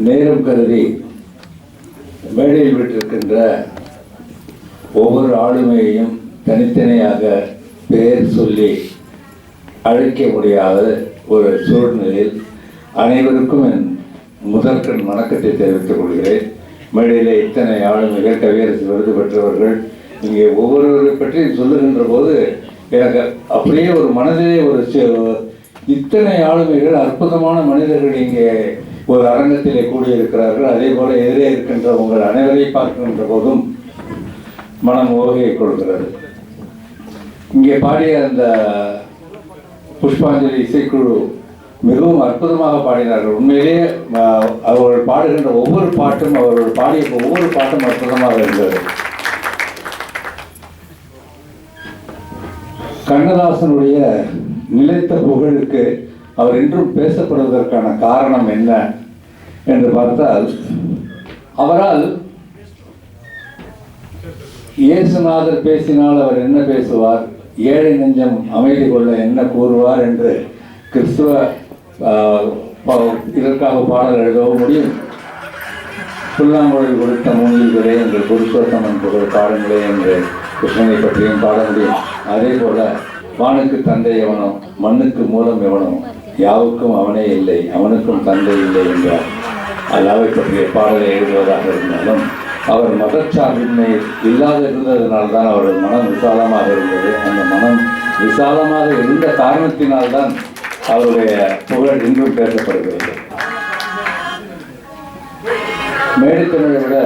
நேரம் கருதி மேடையில் விட்டிருக்கின்ற ஒவ்வொரு ஆளுமையையும் தனித்தனியாக பெயர் சொல்லி அழைக்க முடியாத ஒரு சூழ்நிலையில் அனைவருக்கும் என் முதற்கண் வணக்கத்தை தெரிவித்துக் கொள்கிறேன். மேடையில் இத்தனை ஆளுமைகள் கவியரசு விருது பெற்றவர்கள் இங்கே ஒவ்வொருவரை பற்றி சொல்லுகின்ற போது எனக்கு அப்படியே ஒரு மனதிலே ஒரு இத்தனை ஆளுமைகள் அற்புதமான மனிதர்கள் இங்கே ஒரு அரங்கத்திலே கூடியிருக்கிறார்கள். அதே போல எதிரே இருக்கின்ற உங்கள் அனைவரை பார்க்கின்ற போதும் மனம் ஓகையை கொள்கிறது. இங்கே பாடிய அந்த புஷ்பாஞ்சலி இசைக்குழு மிகவும் அற்புதமாக பாடினார்கள். உண்மையிலேயே அவர்கள் பாடுகின்ற ஒவ்வொரு பாட்டும் அவர்கள் பாடிய ஒவ்வொரு பாட்டும் அற்புதமாக இருந்தது. கண்ணதாசனுடைய நிலைத்த புகழுக்கு அவர் இன்றும் பேசப்படுவதற்கான காரணம் என்ன என்று பார்த்தால் அவரால் இயேசுநாதர் பேசினால் அவர் என்ன பேசுவார்? ஏழை நெஞ்சம் அமைதி கொள்ள என்ன கூறுவார் என்று கிறிஸ்துவ ஆஹ், இதற்காக பாடல் எழுதவும் முடியும். புல்லாங்குழல் கொடுத்த மூங்கில்களே எங்கள் புருஷோத்தமன் புகழ் பாடுங்களே என்று கிருஷ்ணனை பற்றியும் பாட முடியும். அதே போல வானுக்கு தந்தை எவனோ மண்ணுக்கு மூலம் எவனோ யாவுக்கும் அவனே இல்லை அவனுக்கும் தந்தை இல்லை என்றார். அல்லாவை பற்றிய பாடலை எழுதுவதாக இருந்தாலும் அவர் மதச்சார்பின்மை இல்லாத இருந்ததினால்தான் அவரது மனம் விசாலமாக இருந்தது. அந்த மனம் விசாலமாக இருந்த காரணத்தினால்தான் அவருடைய புகழ் இன்றும் பேசப்படுகிறது. மேடு தமிழை விட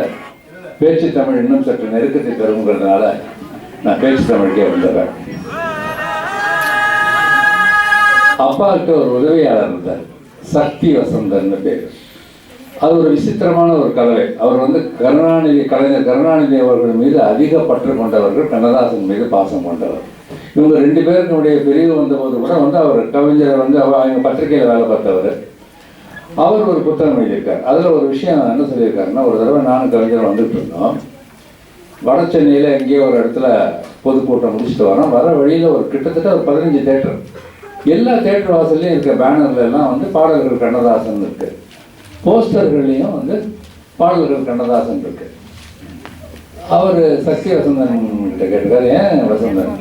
பேச்சு தமிழ் இன்னும் சற்று நெருக்கத்தை தருங்கிறதுனால நான் பேச்சு தமிழுக்கே வந்துடுறேன். அப்பாவுக்கு ஒரு உதவியாளர் இருந்தார். சக்தி வசந்தர்னு பேர். அது ஒரு விசித்திரமான ஒரு கலவை அவர் வந்து கருணாநிதி கலைஞர் கருணாநிதி அவர்கள் மீது அதிக பற்று கொண்டவர்கள் கண்ணதாசன் மீது பாசம் கொண்டவர். இவங்க ரெண்டு பேருக்குடைய பிரிவு வந்தபோது கூட வந்து அவர் கவிஞர் வந்து அவங்க பத்திரிகையில் வேலை பார்த்தவர். அவர் ஒரு புத்தகம் எழுதியிருக்கார். அதில் ஒரு விஷயம் என்ன சொல்லியிருக்காருன்னா ஒரு தடவை நானும் கவிஞர் வந்துட்டு இருந்தோம். வட சென்னையில் எங்கேயோ ஒரு இடத்துல பொதுக்கூட்டம் முடிச்சுட்டு வரோம். வர வழியில் ஒரு கிட்டத்தட்ட ஒரு பதினஞ்சு தேட்டர் எல்லா தேட்டர் வாசல்லையும் இருக்க பேனர்லலாம் வந்து பாடல்கள் கண்ணதாசன் இருக்கு. போஸ்டர்கள்லையும் வந்து பாடல்கள் கண்ணதாசன் இருக்கு. அவர் சக்தி வசந்தன் கிட்ட கேட்டிருக்காரு. ஏன் வசந்தன்?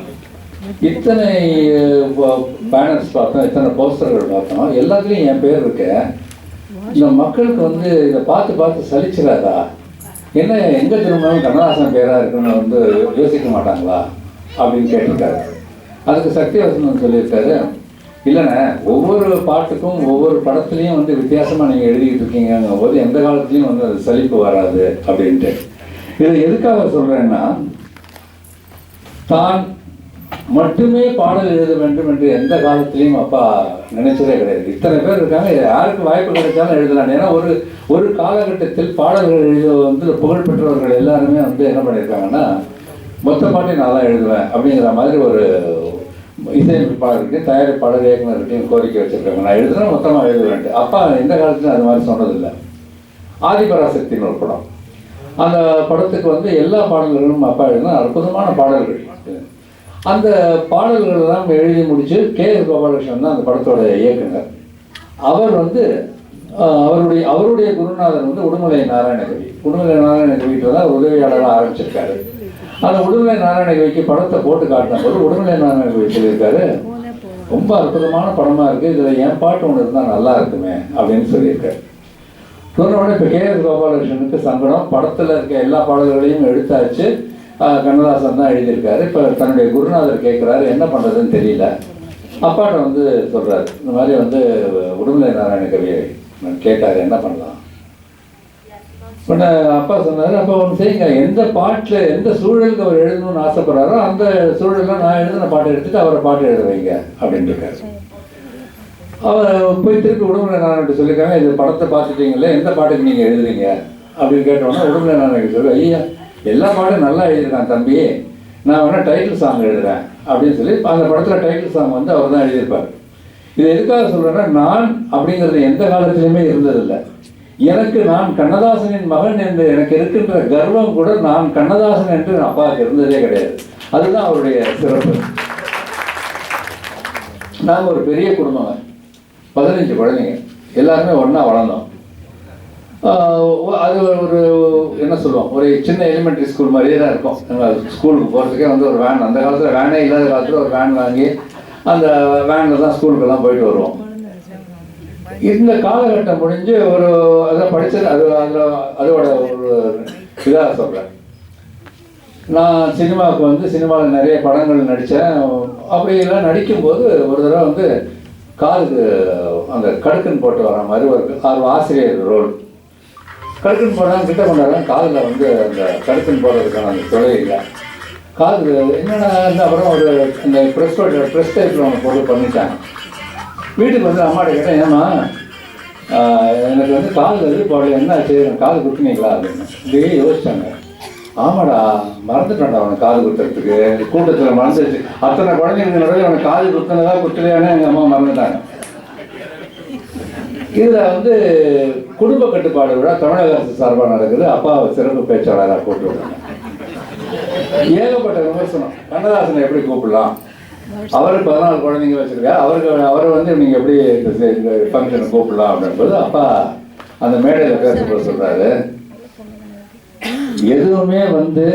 இத்தனை பேனர்ஸ் பார்த்தோம் இத்தனை போஸ்டர்கள் பார்த்தோம். எல்லாத்துலேயும் என் பேர் இருக்கு. இந்த மக்களுக்கு வந்து இதை பார்த்து பார்த்து சலிச்சிடாதா? என்ன எங்கே திரும்பினாலும் கண்ணதாசன் பேராக இருக்குன்னு வந்து யோசிக்க மாட்டாங்களா? அப்படின்னு கேட்டிருக்காரு. அதுக்கு சக்தி வசந்தன் சொல்லியிருக்காரு. இல்லைண்ணே ஒவ்வொரு பாட்டுக்கும் ஒவ்வொரு படத்துலையும் வந்து வித்தியாசமாக நீங்கள் எழுதிக்கிட்டு இருக்கீங்கங்கும் போது எந்த காலத்துலையும் வந்து அது சலிப்பு வராது அப்படின்ட்டு. இதை எதுக்காக சொல்கிறேன்னா தான் மட்டுமே பாடல் எழுத வேண்டும் என்று எந்த காலத்திலையும் அப்பா நினைச்சதே கிடையாது. இத்தனை பேர் இருக்காங்க யாருக்கு வாய்ப்பு கிடைச்சாலும் எழுதலாம். ஏன்னா ஒரு ஒரு காலகட்டத்தில் பாடல்கள் எழுத வந்து புகழ்பெற்றவர்கள் எல்லாருமே வந்து என்ன பண்ணியிருக்காங்கன்னா மொத்த பாட்டையும் நான் தான் எழுதுவேன் அப்படிங்கிற மாதிரி ஒரு இசையமைப்பாளருக்கு தயாரிப்பாளர் இயக்குனர்கிட்டையும் கோரிக்கை வச்சிருக்காங்க. நான் எழுதுனா மொத்தமாக எழுதுவேன்ட்டு அப்பா எந்த காலத்துலையும் அது மாதிரி சொன்னதில்லை. ஆதிபராசக்தின்னு ஒரு படம். அந்த படத்துக்கு வந்து எல்லா பாடல்களும் அப்பா எழுதினா அற்புதமான பாடல்கள். அந்த பாடல்கள் எல்லாம் எழுதி முடித்து கே. எஸ் கோபாலகிருஷ்ணன் தான் அந்த படத்தோட இயக்குனர். அவர் வந்து அவருடைய அவருடைய குருநாதர் வந்து உடுமலை நாராயணகவி. உடுமலை நாராயணகவிட்டு தான் உதவியாளராக ஆரம்பிச்சிருக்காரு. அந்த உடுமலை நாராயணகவிக்கு படத்தை போட்டு காட்டின போது உடுமலை நாராயணகவி சொல்லியிருக்காரு. ரொம்ப அற்புதமான படமா இருக்கு. இதுல என் பாட்டு ஒன்று இருந்தால் நல்லா இருக்குமே அப்படின்னு சொல்லியிருக்காரு. சொன்ன உடனே இப்போ கேஎஸ் கோபாலகிருஷ்ணனுக்கு சங்கடம். படத்தில் இருக்க எல்லா பாடல்களையும் எடுத்தாச்சு. கண்ணதாசன் தான் எழுதியிருக்காரு. இப்போ தன்னுடைய குருநாதர் கேட்குறாரு என்ன பண்ணுறதுன்னு தெரியல. அப்பாட்ட வந்து சொல்கிறாரு இந்த மாதிரி வந்து உடுமலை நாராயண கவியை கேட்டார். என்ன பண்ணலாம்? உடனே அப்பா சொன்னார் அப்போ ஒன்று செய்யுங்க. எந்த பாட்டில் எந்த சூழலுக்கு அவர் எழுதணும்னு ஆசைப்படுறாரோ அந்த சூழலில் நான் எழுதின பாட்டை எடுத்துட்டு அவரை பாட்டு எழுத வைங்க அப்படின்னு இருக்காரு. அவர் போய் திருப்பி உடம்புல நாராயணன் சொல்லியிருக்காங்க இது படத்தை பார்த்துட்டீங்களே எந்த பாட்டுக்கு நீங்கள் எழுதுறீங்க? அப்படின்னு கேட்டோன்னே உடம்புல நாராயணன் சொல்லுவேன் ஐயா எல்லா பாட்டும் நல்லா எழுதிருக்கான் தம்பி. நான் வேணால் டைட்டில் சாங் எழுதுறேன் அப்படின்னு சொல்லி அந்த படத்தில் டைட்டில் சாங் வந்து அவர் தான் எழுதியிருப்பார். இது எதுக்காக சொல்கிறேன்னா நான் அப்படிங்கிறது எந்த காலத்துலேயுமே இருந்ததில்லை. எனக்கு நான் கண்ணதாசனின் மகன் என்று எனக்கு இருக்கின்ற கர்வம் கூட நான் கண்ணதாசன் என்று அப்பாவுக்கு இருந்ததே கிடையாது. அதுதான் அவருடைய சிறப்பு. நாங்கள் ஒரு பெரிய குடும்பங்க. பதினஞ்சு குழந்தைங்க. எல்லாருமே ஒன்றா வளர்ந்தோம். அது ஒரு என்ன சொல்லுவோம்? ஒரு சின்ன எலிமெண்ட்ரி ஸ்கூல் மாதிரியே தான் இருக்கும். நாங்கள் ஸ்கூலுக்கு போகிறதுக்கே வந்து ஒரு வேன் அந்த காலத்தில் வேனே இல்லாத காலத்தில் ஒரு வேன் வாங்கி அந்த வேனில் தான் ஸ்கூலுக்கெல்லாம் போயிட்டு வருவோம். இந்த காலகட்டம் முடிஞ்சு ஒரு அதை படித்தது அது அதில் அதோட ஒரு இதாக சொல்கிறேன் நான் சினிமாவுக்கு வந்து சினிமாவில் நிறைய படங்கள் நடித்தேன் அப்படியெல்லாம் நடிக்கும்போது ஒரு தடவை வந்து காலுக்கு அந்த கடுக்குன்னு போட்டு வர மாதிரி ஒரு ஆசிரியர் ரோல். கடுக்குன்னு போனால் கிட்ட கொண்டாடுறேன். காலில் வந்து அந்த கடுக்குன்னு போடுறதுக்கான அந்த தொலை இல்லை. காது என்னென்ன அப்புறம் ஒரு அந்த ப்ரெஸ் ப்ரெஸ் டைப்பில் ஒன்று பொருள் பண்ணிட்டாங்க. வீட்டுக்கு வந்து அம்மாட்ட கேட்டேன் ஏம்மா எனக்கு வந்து கால் வந்து போடல என்ன செய்யணும் எனக்கு கால் குத்துனீங்களா அப்படின்னு. இப்படியே யோசிச்சாங்க. ஆமாடா மறந்துட்டேன்டா அவனை காது குத்துறதுக்கு கூட்டத்தில் மறந்துச்சு அத்தனை குழந்தைங்க நடுவில் அவனை காது குத்துனதா குத்தலையானே எங்கள் அம்மா மறந்துட்டாங்க. இதில் வந்து குடும்ப கட்டுப்பாடு விழா தமிழக அரசு சார்பாக நடக்குது. அப்பாவை சிறப்பு பேச்சாளராக கூப்பிட்டு ஏகப்பட்ட விமர்சனம். கண்ணதாசனை எப்படி கூப்பிடலாம்? அவருக்கு பதினாலு குழந்தைங்க வச்சுருக்காரு அவருக்கு அவரை வந்து நீங்கள் எப்படி இந்த ஃபங்க்ஷனை கூப்பிடலாம் அப்படின்றது அப்பா அந்த மேடையில் பேசும்போது சொல்கிறாரு எதுவுமே வந்து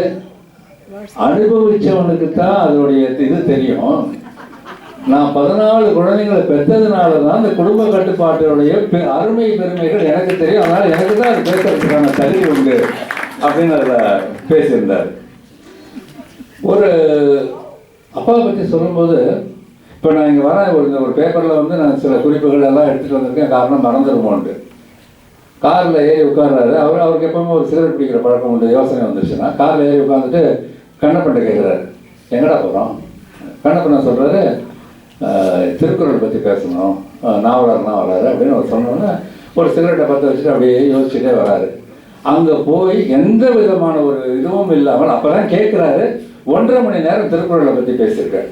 அனுபவிச்சவனுக்கு தான் அதோடைய இது தெரியும். நான் பதினாலு குழந்தைங்களை பெற்றதுனால தான் அந்த குடும்ப கட்டுப்பாட்டுடைய அருமை பெருமைகள் எனக்கு தெரியும். அதனால் எனக்கு தான் அது பேசுறதுக்கான தகுதி உண்டு அப்படின்னு அதில் பேசியிருந்தார். ஒரு அப்பாவை பற்றி சொல்லும்போது இப்போ நான் இங்கே வரேன் ஒரு ஒரு பேப்பரில் வந்து நான் சில குறிப்புகள் எல்லாம் எடுத்துகிட்டு வந்திருக்கேன். காரணம் மறந்துடுமோன்ட்டு காரில் ஏறி உட்கார்றாரு. அவர் அவருக்கு எப்பவுமே ஒரு சிகரெட் பிடிக்கிற பழக்கம் உண்டு. யோசனை வந்துருச்சுன்னா காரில் ஏறி உட்காந்துட்டு கண்ணப்பண்ட கேட்குறாரு எங்கடா போகிறோம் கண்ணப்பண்ண சொல்கிறாரு திருக்குறள் பற்றி பேசணும். அஹ், நாவலர் நாவலர் அப்படின்னு அவர் சொன்னோன்னே ஒரு சிகரெட்டை பற்ற வச்சுட்டு அப்படியே யோசிச்சுட்டே வராரு. அங்கே போய் எந்த விதமான ஒரு இதுவும் இல்லாமல் அப்போ தான் கேட்குறாரு ஒன்றரை மணி நேரம் திருக்குறளை பற்றி பேசியிருக்கேன்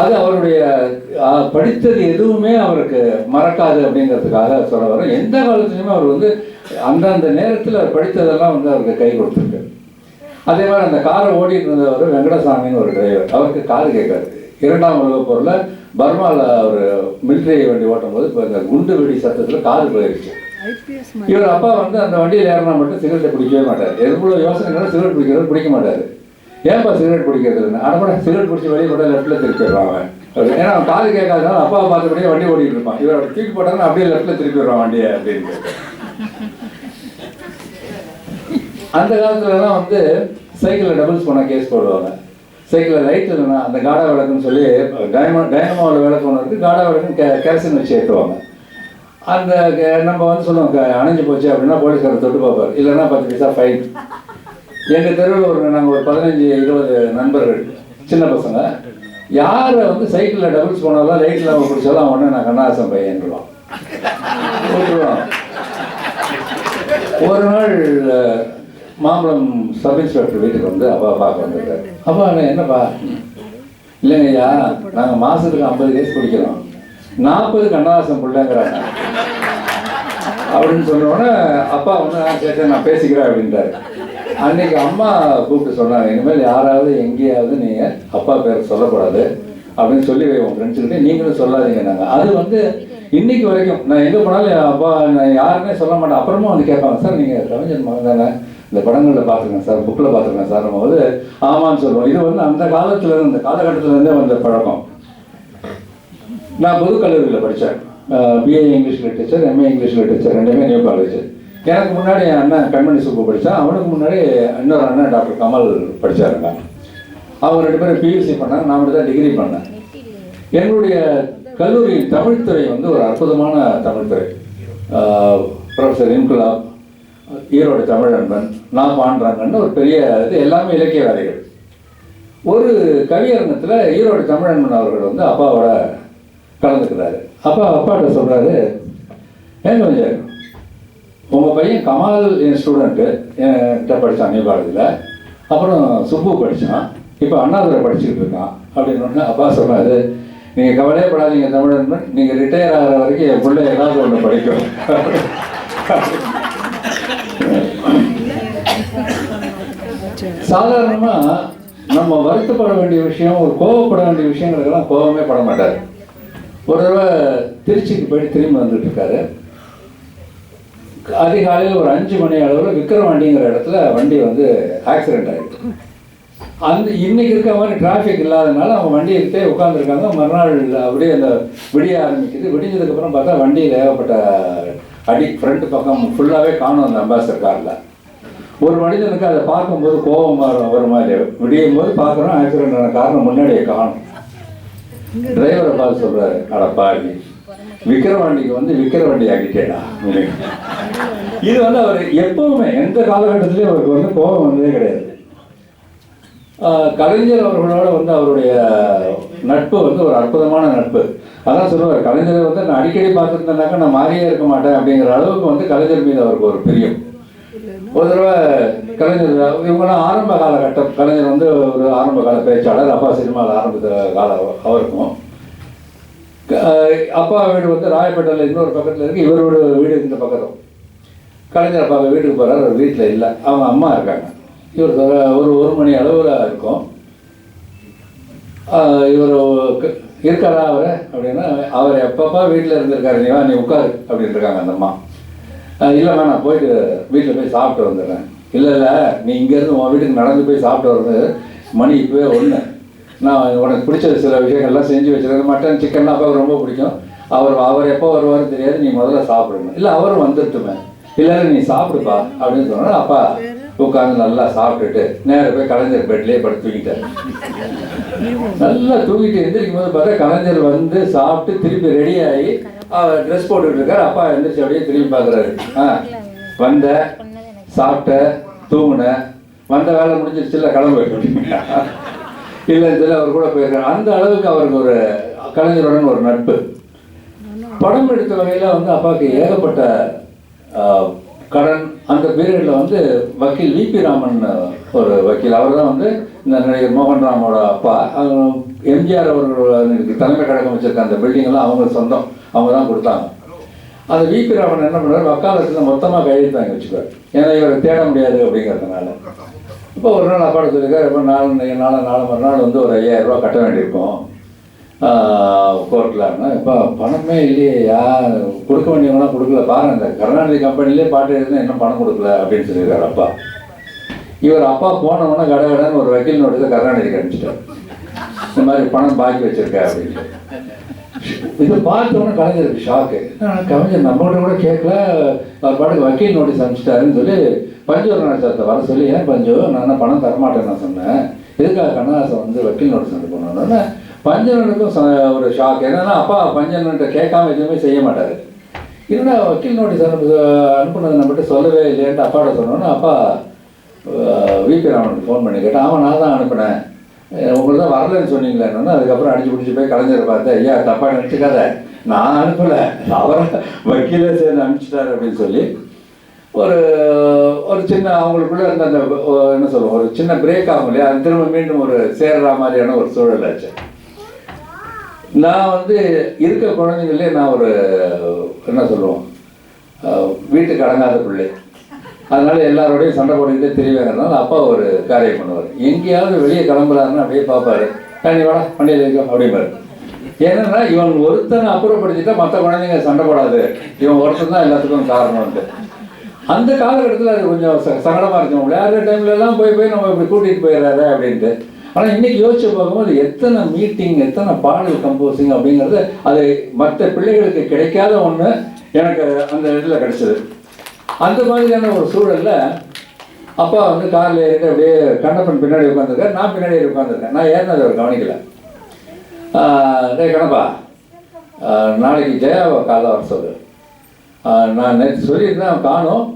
அது அவருடைய படித்தது எதுவுமே அவருக்கு மறக்காது அப்படிங்கிறதுக்காக சொல்ல வர எந்த காலத்துலையுமே அவர் வந்து அந்தந்த நேரத்தில் அவர் படித்ததெல்லாம் வந்து அவருக்கு கை கொடுத்துருக்கு அதே மாதிரி அந்த காரை ஓடிட்டு இருந்தவர் வெங்கடசாமின்னு ஒரு டிரைவர் அவருக்கு காது கேட்காது. இரண்டாம் உலக பொருளில் பர்மாவில் அவர் மிலிட்டரி வண்டி ஓட்டும் போது இப்போ இந்த குண்டு வெடி சத்தத்தில் காது போயிருச்சு. இவர் அப்பா வந்து அந்த வண்டியில் ஏறினா மட்டும் சிகரெட்டை பிடிக்கவே மாட்டார். எவ்வளோ யோசனைகளும் சிகரெட் பிடிக்கிறது பிடிக்க மாட்டார். ஏன்பா சிகரெட் பிடிக்கிறதுன்னு? ஆனால் சிகரெட் பிடிச்சி வெளியே கூட லெஃப்ட்டில் திருப்பிடுறான் அவன். ஏன்னா அவன் காது கேட்காதனால அப்பாவை பார்த்தபடியே வண்டி ஓடிட்டு இருப்பான். இவர் அப்படி தூக்கி போட்டாங்கன்னா அப்படியே லெஃப்ட்டில் திருப்பிடுறான் வண்டியை அப்படின்னு அந்த காலத்துலலாம் வந்து சைக்கிளில் டபுள்ஸ் போனால் கேஸ் போடுவாங்க. சைக்கிளில் லைட் இல்லைன்னா அந்த காடா விளக்குன்னு சொல்லி டைமோ டைனமோவில் விளக்கு ஒன்று இருக்குது காடா விளக்குன்னு கே கேரசின் வச்சு ஏற்றுவாங்க அந்த நம்ம வந்து சொல்லுவோம் க- அணைஞ்சு போச்சு அப்படின்னா போலீஸ்காரர் தொட்டு பார்ப்பார். இல்லைன்னா பத்து பைசா ஃபைன் எங்கள் தெருவில் ஒரு நாங்கள் ஒரு பதினஞ்சு இருபது நண்பர்கள் சின்ன பசங்க. யாரை வந்து சைக்கிளில் டபுள்ஸ் போனாலும் லைட்டில் இல்லாமல் பிடிச்சாலும் அவன் உடனே நான் கண்ணாசம் பையன்றான் ஒரு நாள் மாம்பழம் சப் இன்ஸ்பெக்டர் வீட்டுக்கு வந்து அப்பா பார்க்க வந்திருக்காரு. அப்பா என்னப்பா? இல்லைங்க ஐயா நாங்கள் மாதத்துக்கு ஐம்பது கேஸ் குடிக்கிறோம் நாற்பது கண்ணாசம் பிள்ளைங்கிறாங்க. அப்படின்னு சொன்னோடனே அப்பா வந்து நான் கேட்டேன் நான் பேசிக்கிறேன் அப்படின்றாரு அன்னைக்கு அம்மா கூப்பிட்டு சொன்னாங்க இனிமேல் யாராவது எங்கேயாவது நீங்கள் அப்பா பேர் சொல்லக்கூடாது அப்படின்னு சொல்லி வை உங்க ஃப்ரெண்ட்ஸுக்கிட்டே நீங்களும் சொல்லாதீங்க நாங்கள் அது வந்து இன்னைக்கு வரைக்கும் நான் எங்கே போனாலும் என் அப்பா நான் யாருமே சொல்ல மாட்டேன். அப்புறமா வந்து கேட்பாங்க சார் நீங்கள் கவிஞன் மகன் தானே? இந்த படங்களில் பார்த்துருக்கேன் சார் புக்கில் பார்த்துருக்கேன் சார். நம்ம வந்து ஆமான்னு சொல்லுவோம். இது வந்து அந்த காலத்துல இருந்து அந்த காலகட்டத்திலேருந்தே வந்த பழக்கம். நான் பொது கல்லூரியில் படித்தேன். BA English literature MA English literature ரெண்டுமே நியூ காலேஜ் எனக்கு முன்னாடி என் அண்ணன் கண்மணி சுப்பு படித்தான் அவனுக்கு முன்னாடி இன்னொரு அண்ணன் டாக்டர் கமல் படித்தாருங்க அவங்க ரெண்டு பேரும் பியூசி பண்ணாங்க நான் மட்டும் தான் டிகிரி பண்ணேன். என்னுடைய கல்லூரி தமிழ்துறை வந்து ஒரு அற்புதமான தமிழ்துறை ப்ரொஃபஸர் இன்குலாப் ஈரோடு தமிழ் நான் பாண்டுறாங்கன்னு ஒரு பெரிய இது எல்லாமே இலக்கிய வேலைகள். ஒரு கவியரங்கத்தில் ஈரோடு தமிழன்பன் அவர்கள் வந்து அப்பாவோட கலந்துக்கிறாரு. அப்பா அப்பாட்ட சொல்கிறாரு ஏன் கொஞ்சம் உங்கள் பையன் கமால் என் ஸ்டூடெண்ட்டு என்கிட்ட படித்தான் நியூ காலேஜில் அப்புறம் சுப்பு படித்தான் இப்போ அண்ணாதுரை படிச்சுட்டு இருக்கான். அப்படின்னு அப்பா சொன்னாரு நீங்கள் கவலையே படாதீங்க தமிழன் நீங்கள் ரிட்டையர் ஆகிற வரைக்கும் என் பிள்ளை ஏதாவது ஒன்று படிக்கும். சாதாரணமாக நம்ம வருத்தப்பட வேண்டிய விஷயம் ஒரு கோவப்பட வேண்டிய விஷயங்களுக்கெல்லாம் கோவமே பட மாட்டார். ஒரு தடவை திருச்சிக்கு போயிட்டு திரும்பி வந்துட்டு இருக்காரு. அதிகாலையில் ஒரு அஞ்சு மணி அளவில் விக்ரவாண்டிங்கிற இடத்துல வண்டி வந்து ஆக்சிடென்ட் ஆகிடுச்சு அந்த இன்னைக்கு இருக்க மாதிரி டிராஃபிக் இல்லாதனால அவங்க வண்டியை போய் உட்காந்துருக்காங்க மறுநாள் அப்படியே அந்த விடிய ஆரம்பிக்குது. விடிஞ்சதுக்கப்புறம் பார்த்தா வண்டியில் ஏகப்பட்ட அடி ஃப்ரண்ட் பக்கம் ஃபுல்லாகவே காணும் அந்த அம்பாசடர் காரில் ஒரு மனிதனுக்கு அதை பார்க்கும்போது கோபம் வர ஒரு மாதிரி. விடியும் போது பார்க்குறோம் ஆக்சிடென்ட் ஆன காரணம் முன்னாடியே காணும். டிரைவரை பார்த்து சொல்கிறாரு அட பாடி விக்கிரவாண்டிக்கு வந்து விக்கிரவாண்டி ஆகிட்டேடா இது வந்து அவர் எப்பவுமே எந்த காலகட்டத்திலையும் அவருக்கு வந்து கோபம் வந்ததே கிடையாது. கலைஞர் அவர்களோட வந்து அவருடைய நட்பு வந்து ஒரு அற்புதமான நட்பு. அதான் சொல்லுவார் கலைஞரை வந்து நான் அடிக்கடி பார்த்துருந்தேனாக்கா நான் மாறியே இருக்க மாட்டேன் அப்படிங்கிற அளவுக்கு வந்து கலைஞர் மீது அவருக்கு ஒரு பிரியம். ஒரு தடவை கலைஞர் இவங்கெல்லாம் ஆரம்ப காலகட்டம் கலைஞர் வந்து ஒரு ஆரம்ப கால பேச்சாளர் அப்பா சினிமாவில் ஆரம்பித்த கால அவருக்கும். அப்பா வீடு வந்து ராயப்பேட்டையில் இன்னொரு பக்கத்தில் இருக்குது இவரோட வீடு இந்த பக்கத்தில் கலைஞர் அப்பா வீட்டுக்கு போகிறார் அவர் வீட்டில் இல்லை. அவங்க அம்மா இருக்காங்க. இவர் ஒரு ஒரு மணி அளவில் இருக்கும். இவர் க- இருக்காரா அவர்? அப்படின்னா அவர் எப்பப்பா வீட்டில் இருந்திருக்காரு நீ நீ உட்காரு அப்படின்னு இருக்காங்க அந்த அம்மா. ஆஹ் இல்லைம்மா நான் போயிட்டு வீட்டில் போய் சாப்பிட்டு வந்துடுறேன். இல்லை இல்லை நீ இங்கேருந்து உன் வீட்டுக்கு நடந்து போய் சாப்பிட்டு வர்றது மணி இப்போவே ஒன்று நான் உனக்கு பிடிச்ச சில விஷயங்கள்லாம் செஞ்சு வச்சிருக்கேன். மட்டன் சிக்கன்லாம் அப்பாவுக்கு ரொம்ப பிடிக்கும். அவர் அவர் எப்போ வருவார் தெரியாது. நீ முதல்ல சாப்பிடுங்க. இல்லை அவரும் வந்துட்டுமே. இல்லை நீ சாப்பிடுப்பா அப்படின்னு சொன்னா அப்பா உட்காந்து நல்லா சாப்பிட்டுட்டு நேரம் போய் கலைஞர் பெட்லேயே படுத்து தூங்கிட்டாரு. நல்லா தூங்கிட்டு எந்திரிக்கும் போது பார்த்தா கலைஞர் வந்து சாப்பிட்டு திருப்பி ரெடி ஆகி அவர் ட்ரெஸ் போட்டுட்டு இருக்காரு. அப்பா எந்திரிச்சு அப்படியே திரும்பி பார்க்குறாரு. ஆ வந்த சாப்பிட்ட தூங்குன. வந்த வேலை முடிஞ்சிருச்சுல கிளம்பு. இல்லைன்னு சொல்லி அவர் கூட போயிருக்காரு. அந்த அளவுக்கு அவருக்கு ஒரு கலைஞருடன் ஒரு நட்பு. படம் எடுத்த வகையில் வந்து அப்பாவுக்கு ஏகப்பட்ட ஆஹ், கடன். அந்த பீரியடில் வந்து வக்கீல் விபி ராமன் ஒரு வக்கீல். அவர் தான் வந்து இந்த நடிகர் மோகன் ராமோட அப்பா. எம்ஜிஆர் அவர்கள் தலைமை கழகம் வச்சிருக்க அந்த building எல்லாம் அவங்க சொந்தம். அவங்க தான் கொடுத்தாங்க அந்த விபி ராமன் என்ன பண்ணுறாரு வக்காலத்தில் மொத்தமாக கையெழுத்து வாங்கி வச்சுக்குவார். ஏன்னா இவரை தேட முடியாது அப்படிங்கிறதுனால. இப்போ ஒரு நாள் அப்பாட்ட சொல்லியிருக்காரு இப்போ நாலு நாலு நாலு மறுநாள் வந்து ஒரு ஐயாயிரரூபா கட்ட வேண்டியிருக்கும். கோர்ட்டில்னா இப்போ பணமே இல்லையே யார் கொடுக்க வேண்டியவங்களாம் கொடுக்கல. பாருங்க இந்த கருணாநிதி கம்பெனிலே பாட்டு எழுதுனா இன்னும் பணம் கொடுக்கல அப்படின்னு சொல்லியிருக்காரு அப்பா. இவர் அப்பா போனவொன்னே கட கடன்னு ஒரு வக்கீல் நோட்டீஸை கருணாநிதிக்கு அனுப்பிச்சிட்டார் இந்த மாதிரி பணம் பாக்கி வச்சிருக்க அப்படின்னு. இது பார்த்தோன்னே கலைஞருக்கு ஷாக்கு கவிஞர் நம்மகிட்ட கூட கேட்கல. அவர் பாட்டுக்கு வக்கீல் நோட்டீஸ் அனுப்பிச்சிட்டாருன்னு சொல்லி பஞ்சு ஒரு வர சொல்லி ஏன் பஞ்சு? நான் பணம் தரமாட்டேன்னு நான் சொன்னேன். எதுக்காக கண்ணதாசன் வந்து வக்கீல் நோட்டீஸ் அனுப்பணும்னு பஞ்சனனுக்கும் ச- ஒரு ஷாக் என்னன்னா அப்பா பஞ்சனன்ட்ட கேட்காம எதுவுமே செய்ய மாட்டார். என்னடா வக்கீல் நோட்டீஸ் அனுப்பு அனுப்புனதை நம்மகிட்ட சொல்லவே இல்லையேன்ட்டு அப்பாட்ட சொன்னோன்னே அப்பா விபி ராமனுக்கு ஃபோன் பண்ணி கேட்டேன். ஆமாம் நான் தான் அனுப்பினேன். உங்களுக்கு தான் வரலன்னு சொன்னீங்களேன்னு. அதுக்கப்புறம் அடிச்சு பிடிச்சி போய் கலைஞரை பார்த்தேன் ஐயா தப்பாக நினச்சிக்காத. நான் அனுப்பலை. அவரை வக்கீலே சேர்ந்து அனுப்பிச்சிட்டாரு. அப்படின்னு சொல்லி ஒரு ஒரு சின்ன அவங்களுக்குள்ள இருந்த அந்த என்ன சொல்லுவோம் ஒரு சின்ன பிரேக் ஆகும் இல்லையா? அந்த திரும்ப மீண்டும் ஒரு சேர்ற மாதிரியான ஒரு சூழல் ஆச்சு. நான் வந்து இருக்க குழந்தைங்களே நான் ஒரு என்ன சொல்லுவோம் வீட்டுக்கு அடங்காத பிள்ளை. அதனால எல்லாரோடையும் சண்டை போட்டுக்கிட்டே தெரியவேங்கிறதுனால அப்பா ஒரு காரியம் பண்ணுவார். எங்கேயாவது வெளியே கிளம்புறாருன்னு அப்படியே பார்ப்பாரு. தண்ணி வாடா பண்ணியில் இருக்கோம் அப்படிம்பாரு. ஏன்னா இவன் ஒருத்தனை அப்புறப்படுத்திட்டா மற்ற குழந்தைங்க சண்டை போடாது. இவன் ஒருத்தன் தான் எல்லாத்துக்கும் காரணம்ட்டு அந்த காலகட்டத்தில் அது கொஞ்சம் சங்கடமாக இருக்கும் விளையாடுற டைம்ல எல்லாம் போய் போய் நம்ம இப்படி கூட்டிகிட்டு போயிடுறாரு அப்படின்ட்டு. ஆனால் இன்னைக்கு யோசிச்சு பார்க்கும்போது எத்தனை மீட்டிங் எத்தனை பாடல் கம்போசிங் அப்படிங்கிறது அது மற்ற பிள்ளைகளுக்கு கிடைக்காத ஒன்று எனக்கு அந்த இடத்துல கிடைச்சது. அந்த மாதிரியான ஒரு சூழல்ல அப்பா வந்து காரில் ஏறி அப்படியே கண்ணப்பன் பின்னாடி உட்காந்துருக்காரு நான் பின்னாடி உட்காந்துருக்கேன் நான் ஏறினதை அவர் கவனிக்கல. டே டேய் கணப்பா நாளைக்கு ஜெயாவை காலைல வர சொல்லு. நான் நேற்று சொல்லியிருந்தேன் காணும்.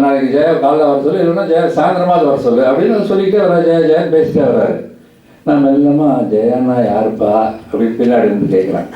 நாளைக்கு ஜெயா காலைல வர சொல்லு இல்லைன்னா ஜெயா சாயந்தரமாவது வர சொல்லு. அப்படின்னு சொல்லிக்கிட்டே வர ஜெயா ஜெயான்னு பேசிட்டே வர்றாரு நான் மெல்லமா ஜெயன்னா யாருப்பா? அப்படின்னு பின்னாடி இருந்து கேட்குறேன்